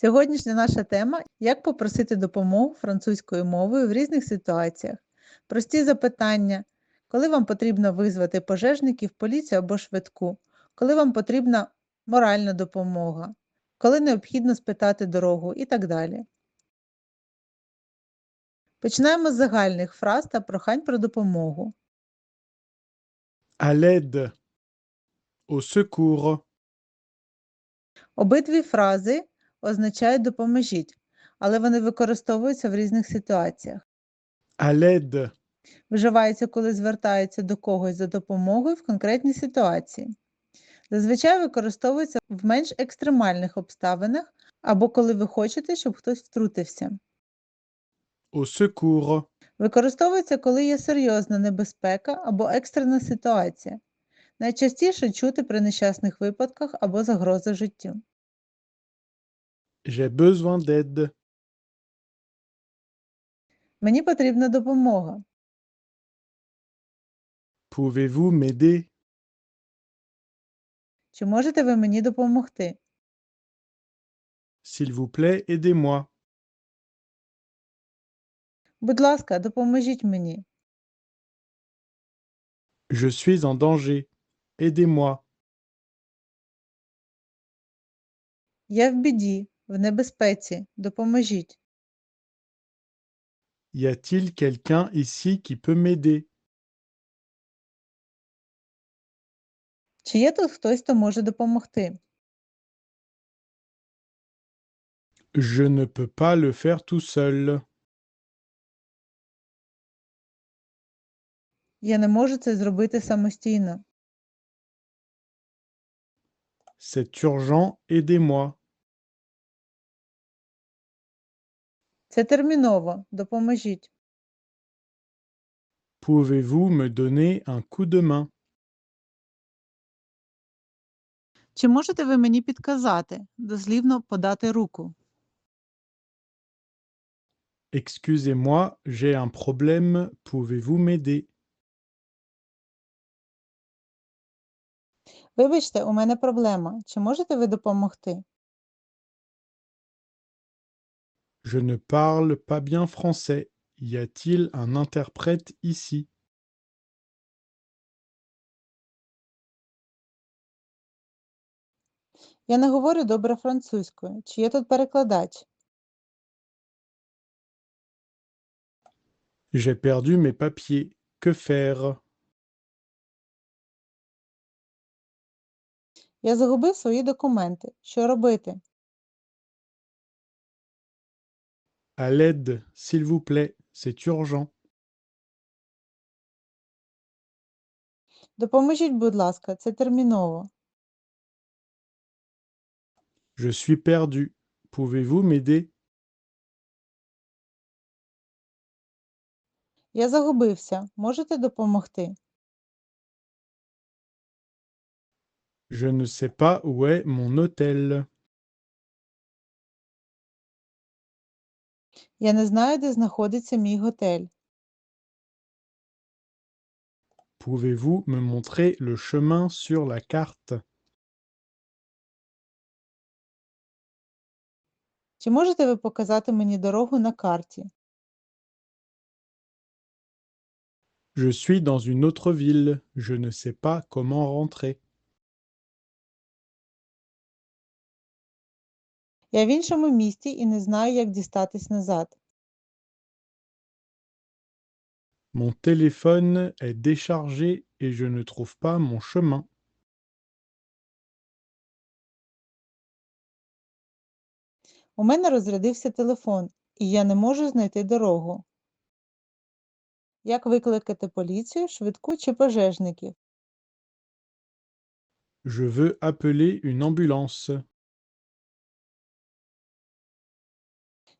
Сьогоднішня наша тема як попросити допомогу французькою мовою в різних ситуаціях. Прості запитання, коли вам потрібно визвати пожежників, поліцію або швидку, коли вам потрібна моральна допомога, коли необхідно спитати дорогу і так далі. Починаємо з загальних фраз та прохань про допомогу. À l'aide. Au secours. Обидві фрази означають допоможіть, але вони використовуються в різних ситуаціях. À l'aide. Вживаються, коли звертаються до когось за допомогою в конкретній ситуації. Зазвичай використовуються в менш екстремальних обставинах або коли ви хочете, щоб хтось втрутився. Au secours. Використовується, коли є серйозна небезпека або екстрена ситуація. Найчастіше чути при нещасних випадках або загроза життю. J'ai besoin d'aide. Мені потрібна допомога. Pouvez-vous m'aider Чи можете ви мені допомогти? S'il vous plaît, aidez-moi. Будь ласка, допоможіть мені. Je suis en danger. Aidez-moi. Я в біді, в небезпеці. Допоможіть. Y a-t-il quelqu'un ici qui peut m'aider Чи є тут хтось, хто може допомогти? Je ne peux pas le faire tout seul. Я не можу це зробити самостійно. C'est urgent, aidez-moi. Це терміново. Допоможіть. Pouvez-vous me donner un coup de main Чи можете ви мені підказати, дослівно подати руку? Excusez-moi, j'ai un problème. Pouvez-vous m'aider Вибачте, у мене проблема. Чи можете ви допомогти? Je ne parle pas bien français. Y a-t-il un interprète ici Я не говорю добре французькою. Чи є тут перекладач? J'ai perdu mes papiers. Que faire Я загубив свої документи. Що робити? À l'aide, s'il vous plaît. C'est urgent. Допоможіть, будь ласка, це терміново. Je suis perdu. Pouvez-vous m'aider Я загубився. Можете допомогти? Je ne sais pas où est mon hôtel. Я не знаю, де знаходиться мій готель. Pouvez-vous me montrer le chemin sur la carte Чи можете ви показати мені дорогу на карті? Je suis dans une autre ville. Je ne sais pas comment rentrer. Я в іншому місті і не знаю, як дістатись назад. Mon téléphone est déchargé et je ne trouve pas mon chemin. У мене розрядився телефон, і я не можу знайти дорогу. Як викликати поліцію, швидку чи пожежників? Je veux appeler une ambulance.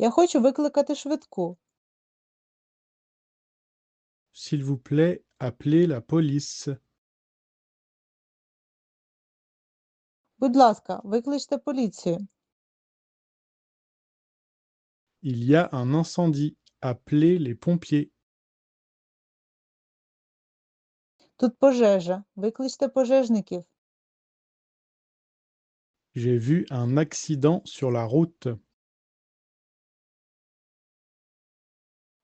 Я хочу викликати швидку. S'il vous plaît, appelez la police. Будь ласка, викличте поліцію. Il y a un incendie. Appelez les pompiers. Тут пожежа. Викличте пожежників. J'ai vu un accident sur la route.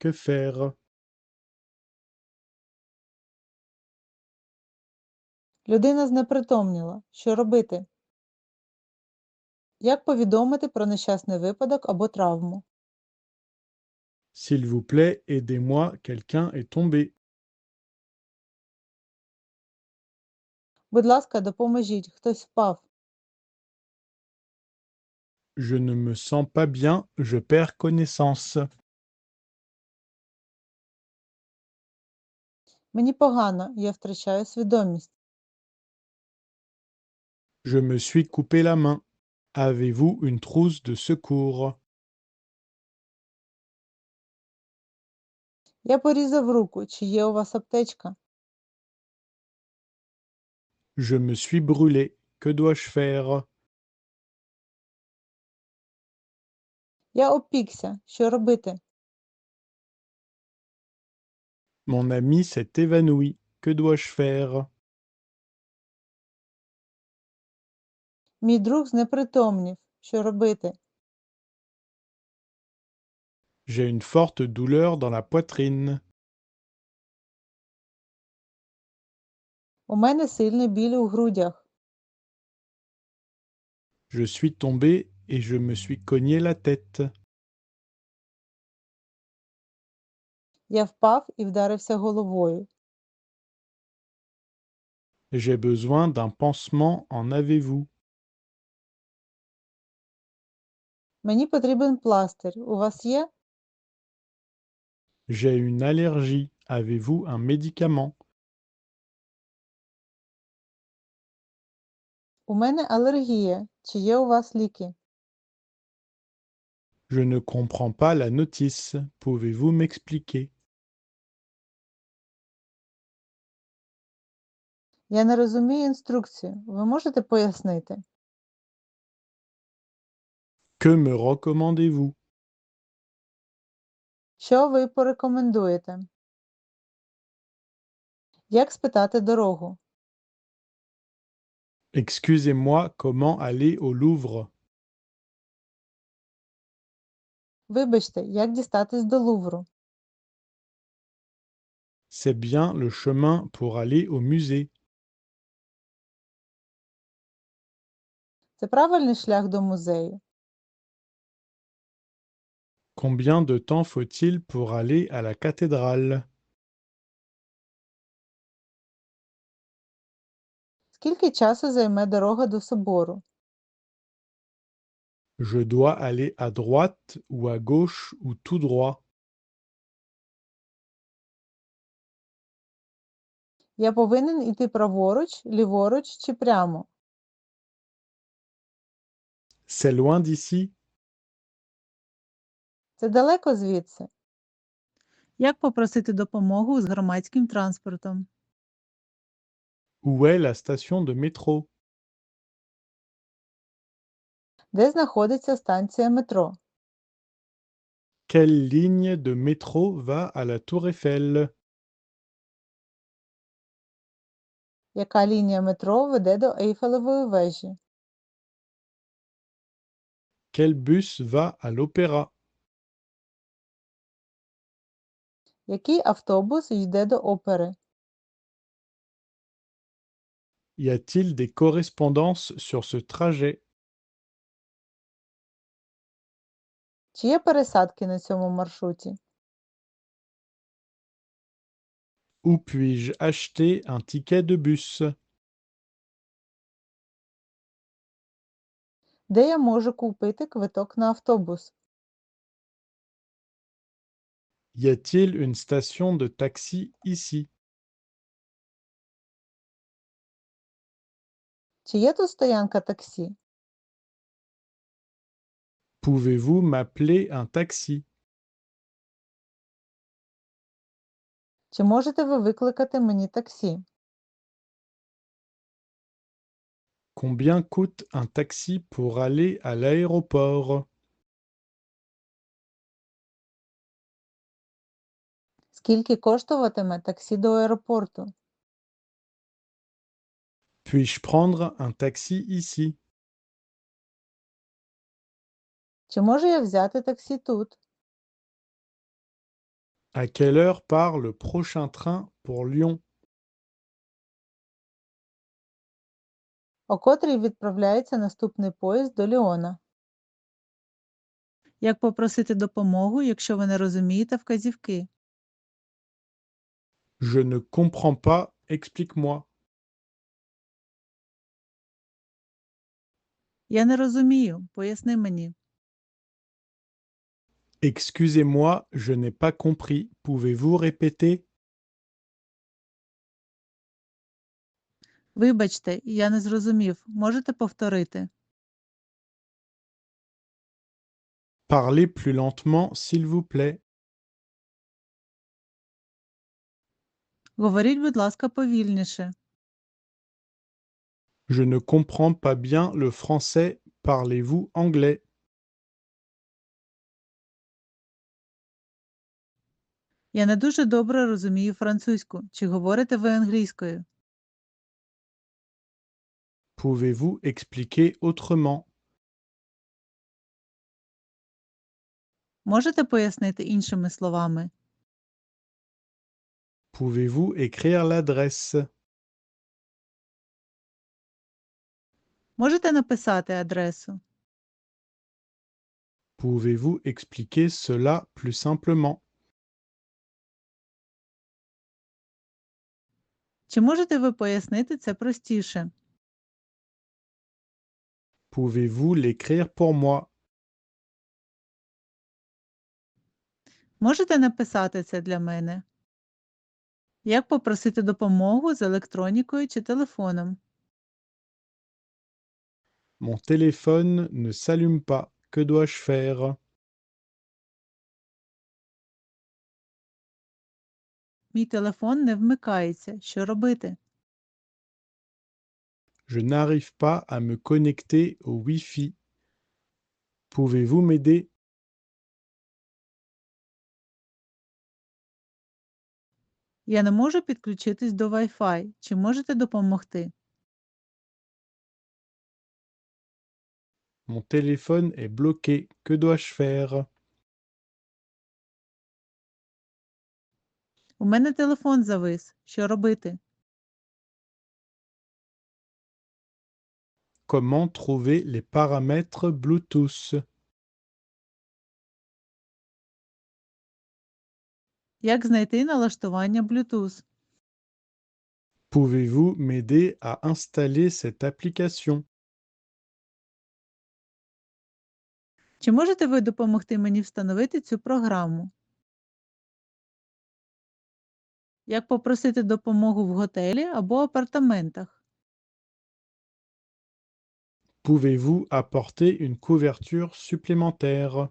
Que faire Людина знепритомніла. Що робити? Як повідомити про нещасний випадок або травму? S'il vous plaît, aidez-moi, quelqu'un est tombé. Будь ласка, допоможіть, хтось впав. Je ne me sens pas bien, je perds connaissance. Мені погано, я втрачаю свідомість. Je me suis coupé la main. Avez-vous une trousse de secours Я порізав руку. Чи є у вас аптечка? Je me suis brûlé. Que dois-je faire Я опікся. Що робити? Mon ami s'est évanoui. Que dois-je faire Мій друг знепритомнів. Що робити? J'ai une forte douleur dans la poitrine. У мене сильний біль у грудях. Je suis tombé et je me suis cogné la tête. Я впав і вдарився головою. J'ai besoin d'un pansement. En avez-vous Мені потрібен пластир. У вас є? J'ai une allergie. Avez-vous un médicament У мене алергія. Чи є у вас ліки? Je ne comprends pas la notice. Pouvez-vous m'expliquer Я не розумію інструкцію. Ви можете пояснити? Que me recommandez-vous Що ви порекомендуєте? Як спитати дорогу? Excusez-moi, comment aller au Louvre Вибачте, як дістатись до Лувру? C'est bien le chemin pour aller au musée. Це правильний шлях до музею. Combien de temps faut-il pour aller à la cathédrale Скільки часу займе дорога до собору? Je dois aller à droite ou à gauche ou tout droit Я повинен іти праворуч, ліворуч чи прямо? C'est loin d'ici Це далеко звідси. Як попросити допомогу з громадським транспортом? Où est la station de métro Де знаходиться станція метро? Quelle ligne de métro va à la Tour Eiffel Яка лінія метро веде до Ейфелевої вежі? Quel bus va à l'opéra Який автобус йде до опери? Y a-t-il des correspondances sur ce trajet Чи є пересадки на цьому маршруті? Où puis-je acheter un ticket de bus Де я можу купити квиток на автобус? Y a-t-il une station de taxi ici Чи є тут стоянка таксі? Pouvez-vous m'appeler un taxi Чи можете ви викликати мені таксі? Combien coûte un taxi pour aller à l'aéroport Скільки коштуватиме таксі до аеропорту? Puis-je prendre un taxi ici Чи можу я взяти таксі тут? À quelle heure part le prochain train pour Lyon О котрій відправляється наступний поїзд до Ліона? Як попросити допомогу, якщо ви не розумієте вказівки? Je ne comprends pas, explique-moi. Я не розумію, поясни мені. Excusez-moi, je n'ai pas compris. Pouvez-vous répéter Вибачте, я не зрозумів. Можете повторити? Parlez plus lentement, s'il vous plaît. Говоріть, будь ласка, повільніше. Je ne comprends pas bien le français. Parlez-vous anglais Я не дуже добре розумію французьку. Чи говорите ви англійською? Pouvez-vous expliquer autrement Можете пояснити іншими словами? Pouvez-vous écrire l'adresse Можете написати адресу? Pouvez-vous expliquer cela plus simplement Чи можете ви пояснити це простіше? Pouvez-vous l'écrire pour moi Можете написати це для мене? Як попросити допомогу з електронікою чи телефоном? Mon téléphone ne s'allume pas. Que dois-je faire Мій телефон не вмикається. Що робити? Je n'arrive pas à me connecter au Wi-Fi. Pouvez-vous m'aider Я не можу підключитись до Wi-Fi. Чи можете допомогти? Mon téléphone est bloqué. Que dois-je faire У мене телефон завис. Що робити? Comment trouver les paramètres Bluetooth Як знайти налаштування Bluetooth? Pouvez-vous m'aider à installer cette application Чи можете ви допомогти мені встановити цю програму? Як попросити допомогу в готелі або апартаментах? Pouvez-vous apporter une couverture supplémentaire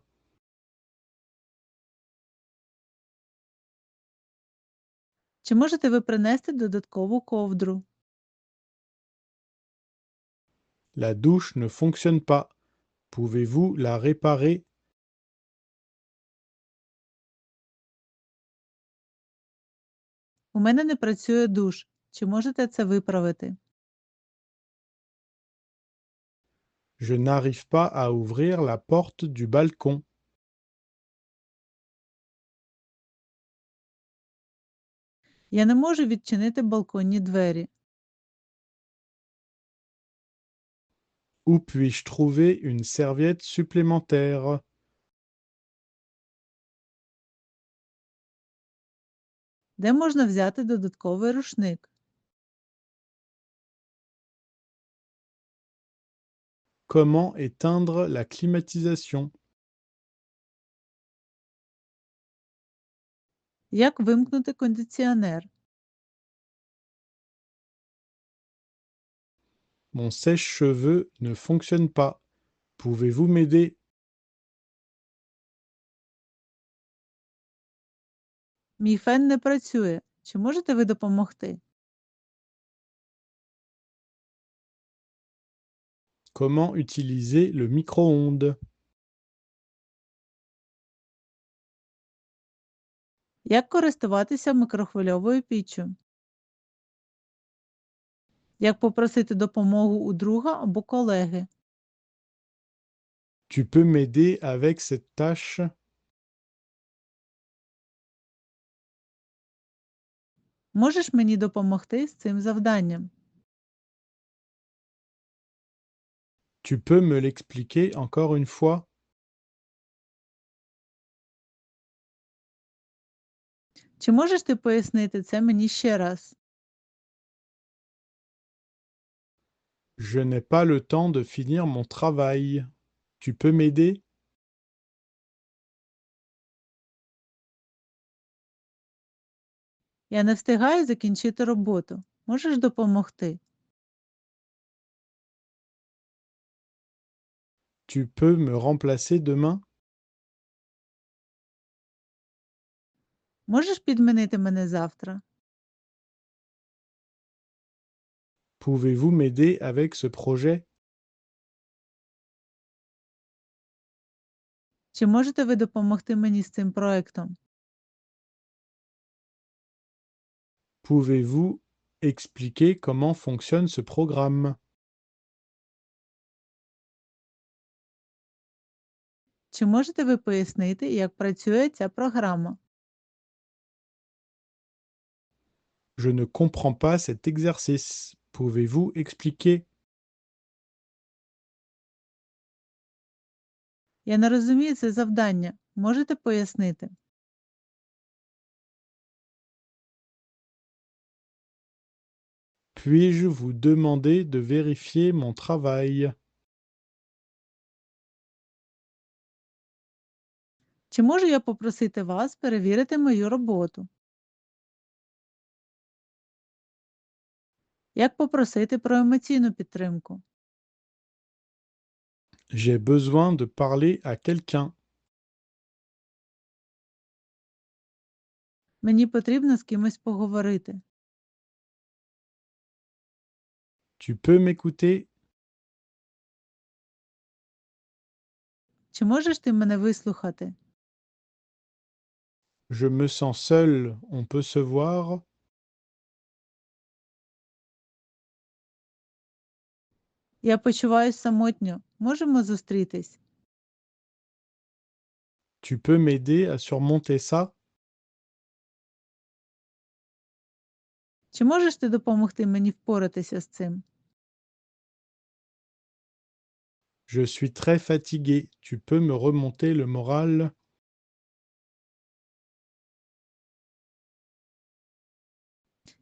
Чи можете ви принести додаткову ковдру? La douche ne fonctionne pas. Pouvez-vous la réparer У мене не працює душ. Чи можете це виправити? Je n'arrive pas à ouvrir la porte du balcon. Я не можу відчинити балконні двері. Où puis-je trouver une serviette supplémentaire Де можна взяти додатковий рушник? Comment éteindre la climatisation? Як вимкнути кондиціонер? Mon sèche-cheveux ne fonctionne pas. Pouvez-vous m'aider? Мій фен не працює. Чи можете ви допомогти? Comment utiliser le micro-ondes Як користуватися микрохвильовою піччю? Як попросити допомогу у друга або колеги? Tu peux m'aider avec cette tâche Можеш мені допомогти з цим завданням? Tu peux me l'expliquer encore une fois Чи можеш ти пояснити це мені ще раз? Je n'ai pas le temps de finir mon travail. Tu peux m'aider Я не встигаю закінчити роботу. Можеш допомогти? Tu peux me remplacer demain Можеш підмінити мене завтра? Pouvez-vous m'aider avec ce projet Чи можете ви допомогти мені з цим проектом? Pouvez-vous expliquer comment fonctionne ce programme Чи можете ви пояснити, як працює ця програма? Je ne comprends pas cet exercice. Pouvez-vous expliquer Я не розумію це завдання. Можете пояснити? Puis-je vous demander de vérifier mon travail Чи можу я попросити вас перевірити мою роботу? Як попросити про емоційну підтримку? J'ai besoin de parler à quelqu'un. Мені потрібно з кимось поговорити. Tu peux m'écouter Чи можеш ти мене вислухати? Je me sens seul. On peut se voir Я почуваюся самотньо. Можемо зустрітись? Tu peux m'aider à surmonter ça Чи можеш ти допомогти мені впоратися з цим? Je suis très fatigué. Tu peux me remonter le moral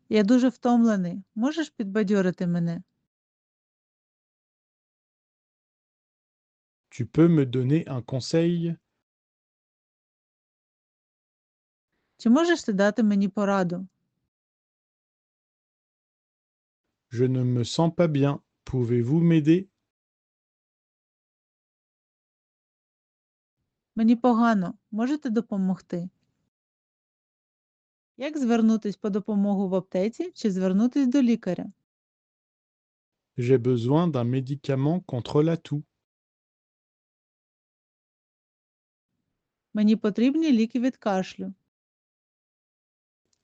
Я дуже втомлений. Можеш підбадьорити мене? Tu peux me donner un conseil Чи можеш ти дати мені пораду? Je ne me sens pas bien. Pouvez-vous m'aider Мені погано. Можете допомогти? Як звернутись по допомогу в аптеці чи звернутись до лікаря? J'ai besoin d'un médicament contre la toux. Мені потрібні ліки від кашлю.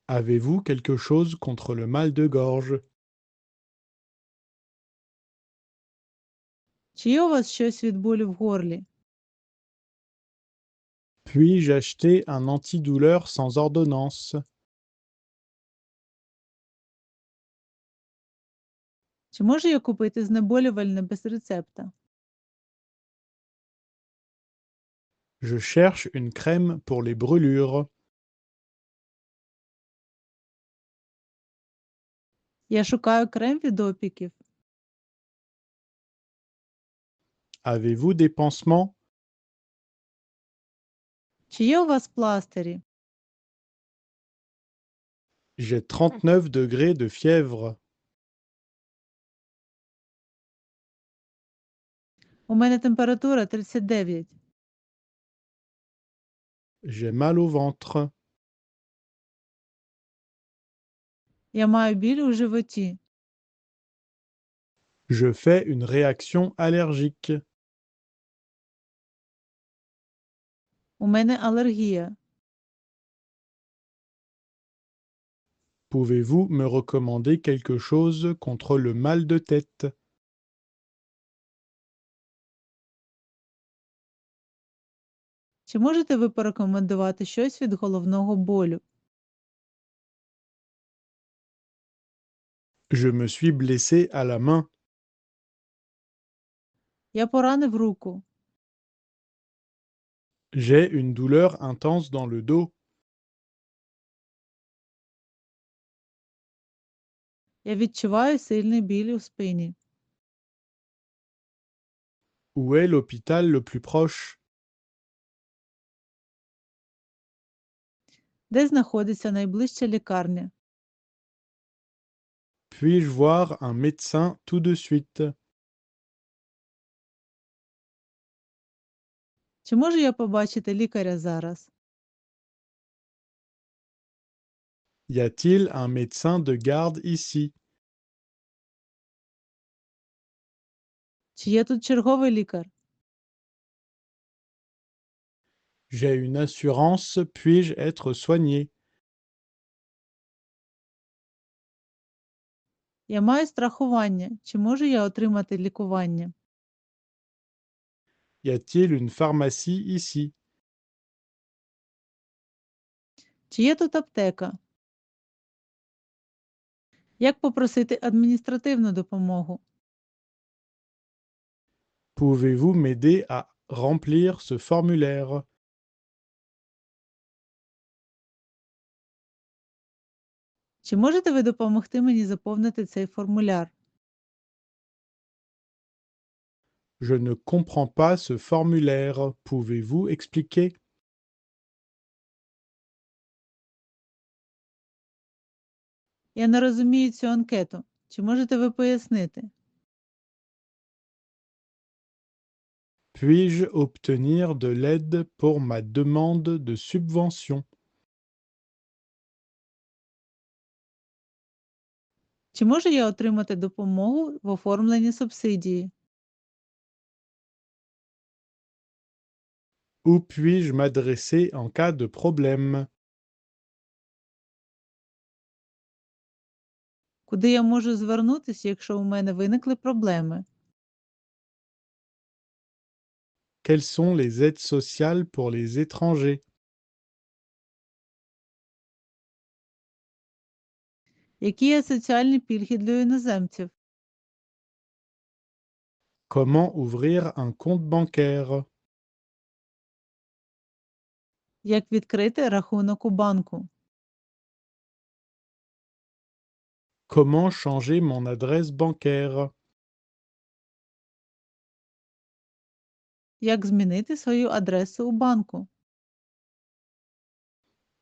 Avez-vous quelque chose contre le mal de gorge Чи є у вас щось від болю в горлі? Puis-je acheter un antidouleur sans ordonnance Чи можу я купити знеболювальне без рецепта? Je cherche une crème pour les brûlures. Я шукаю крем від опіків. Avez-vous des pansements Чи є у вас пластирі? J'ai 39 degrés de fièvre. У мене температура 39. J'ai mal au ventre. Я маю біль у животі. Je fais une réaction allergique. У мене алергія. Pouvez-vous me recommander quelque chose contre le mal de tête Чи можете ви порекомендувати щось від головного болю? Je me suis blessé à la main. Я поранив руку. J'ai une douleur intense dans le dos. Я відчуваю сильний біль у спині. Où est l'hôpital le plus proche Де знаходиться найближча лікарня? Puis-je voir un médecin tout de suite Чи можу я побачити лікаря зараз? Y a-t-il un médecin de garde ici Чи є тут черговий лікар? J'ai une assurance, puis-je être soigné Я маю страхування. Чи можу я отримати лікування? Y a-t-il une pharmacie ici Чи є тут аптека? Як попросити адміністративну допомогу? Pouvez-vous m'aider à remplir ce formulaire Чи можете ви допомогти мені заповнити цей формуляр? Je ne comprends pas ce formulaire. Pouvez-vous expliquer Я не розумію цю анкету. Чи можете ви пояснити? Puis-je obtenir de l'aide pour ma demande de subvention Чи можу я отримати допомогу в оформленні субсидії? Où puis-je m'adresser en cas de problème Куди я можу звернутися, якщо у мене виникли проблеми? Quelles sont les aides sociales pour les étrangers Які є соціальні пільги для іноземців? Comment ouvrir un compte bancaire Як відкрити рахунок у банку? Comment changer mon adresse bancaire Як змінити свою адресу у банку?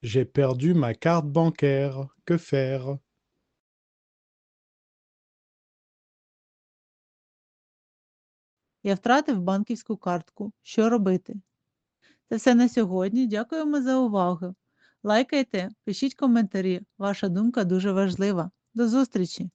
J'ai perdu ma carte bancaire. Que faire Я втратив банківську картку. Що робити? Це все на сьогодні. Дякуємо за увагу. Лайкайте, пишіть коментарі. Ваша думка дуже важлива. До зустрічі!